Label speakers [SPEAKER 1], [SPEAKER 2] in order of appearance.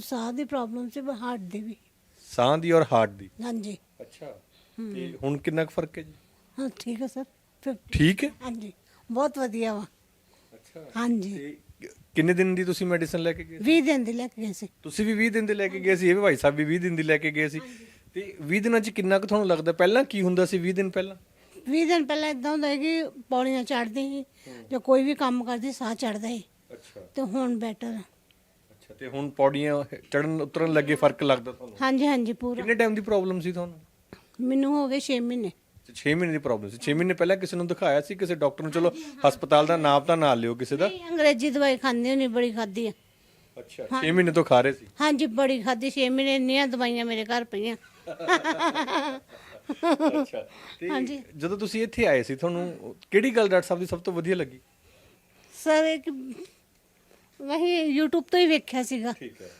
[SPEAKER 1] ਮੈਨੂੰ ਸਾਹ ਦੀ ਪ੍ਰੋਬਲਮ ਸੀ ਹਾਰਟ ਦੀ ਵੀ।
[SPEAKER 2] ਸਾਹ ਦੀ ਔਰ ਹਾਰਟ ਦੀ?
[SPEAKER 1] ਹਾਂਜੀ।
[SPEAKER 2] ਅੱਛਾ। ਤੇ ਹੁਣ ਕਿੰਨਾ ਕੁ ਫ਼ਰਕ ਹੈ ਜੀ?
[SPEAKER 1] ਹਾਂ ਠੀਕ ਹੈ ਸਰ। ਫਿਰ
[SPEAKER 2] ਠੀਕ ਹੈ?
[SPEAKER 1] ਹਾਂਜੀ। ਬਹੁਤ ਵਧੀਆ ਵਾ।
[SPEAKER 2] ਅੱਛਾ।
[SPEAKER 1] ਹਾਂਜੀ।
[SPEAKER 2] ਤੇ ਕਿੰਨੇ ਦਿਨ ਦੀ ਤੁਸੀਂ ਮੈਡੀਸਨ ਲੈ ਕੇ ਗਏ
[SPEAKER 1] 20 ਦਿਨ ਦੀ ਲੈ ਕੇ ਗਏ ਸੀ।
[SPEAKER 2] ਤੁਸੀਂ ਵੀ 20 ਦਿਨ ਦੀ ਲੈ ਕੇ ਗਏ ਸੀ ਇਹ ਵੀ ਭਾਈ ਸਾਹਿਬ ਵੀ 20 ਦਿਨ ਦੀ ਲੈ ਕੇ ਗਏ ਸੀ। ਤੇ 20 ਦਿਨਾਂ 'ਚ ਕਿੰਨਾ ਕੁ ਤੁਹਾਨੂੰ ਲੱਗਦਾ ਪਹਿਲਾਂ ਕੀ ਹੁੰਦਾ ਸੀ 20 ਦਿਨ ਪਹਿਲਾਂ?
[SPEAKER 1] 20 ਦਿਨ ਪਹਿਲਾਂ ਇਦਾਂ ਹੁੰਦਾ ਸੀ ਕਿ ਪੌੜੀਆਂ ਚੜ੍ਹਦੀ ਸੀ ਜਾਂ ਕੋਈ ਵੀ ਕੰਮ ਕਰਦੀ ਸਾਹ ਚੜਦਾ ਸੀ।
[SPEAKER 2] ਅੱਛਾ।
[SPEAKER 1] ਤੇ ਹੁਣ ਬੈਟਰ
[SPEAKER 2] ਅੱਛਾ ਤੇ ਹੁਣ ਪੌੜੀਆਂ ਚੜਨ ਉਤਰਨ ਲੱਗੇ ਫ਼ਰਕ ਲੱਗਦਾ ਤੁਹਾਨੂੰ?
[SPEAKER 1] ਹਾਂਜੀ ਹਾਂਜੀ ਪੂਰਾ।
[SPEAKER 2] ਕਿੰਨੇ ਟਾਈਮ ਦੀ ਪ੍ਰੋਬਲਮ ਸੀ ਤੁਹਾਨੂੰ?
[SPEAKER 1] ਮੈਨੂੰ ਹੋ ਗਏ 6 ਮਹੀਨੇ।
[SPEAKER 2] 6 ਮਹੀਨੇ ਦੀ ਪ੍ਰੋਬਲਮ ਸੀ। 6 ਮਹੀਨੇ ਪਹਿਲਾਂ ਕਿਸੇ ਨੂੰ ਦਿਖਾਇਆ ਸੀ? ਕਿਸੇ ਡਾਕਟਰ ਨੂੰ ਚਲੋ ਹਸਪਤਾਲ ਦਾ ਨਾਮ ਤਾਂ ਨਾ ਲਿਓ ਕਿਸੇ ਦਾ।
[SPEAKER 1] ਨਹੀਂ, ਅੰਗਰੇਜ਼ੀ ਦਵਾਈ ਖਾਂਦੀ ਹੁੰਦੀ ਬੜੀ ਖਾਦੀ ਆ।
[SPEAKER 2] ਅੱਛਾ 6 ਮਹੀਨੇ ਤੋਂ ਖਾ ਰਹੇ ਸੀ?
[SPEAKER 1] ਹਾਂਜੀ ਬੜੀ ਖਾਦੀ 6 ਮਹੀਨੇ ਇੰਨੀਆਂ ਦਵਾਈਆਂ ਮੇਰੇ ਘਰ ਪਈਆਂ।
[SPEAKER 2] ਅੱਛਾ ਤੇ
[SPEAKER 1] ਹਾਂਜੀ।
[SPEAKER 2] ਜਦੋਂ ਤੁਸੀਂ ਇੱਥੇ ਆਏ ਸੀ ਤੁਹਾਨੂੰ ਕਿਹੜੀ ਗੱਲ ਡਾਕਟਰ ਸਾਹਿਬ ਦੀ ਸਭ ਤੋਂ ਵਧੀਆ ਲੱਗੀ?
[SPEAKER 1] ਸਰ ਇੱਕ ਵਹੀ YouTube ਤੋਂ ਹੀ ਵੇਖਿਆ ਸੀਗਾ।
[SPEAKER 2] ਠੀਕ ਹੈ।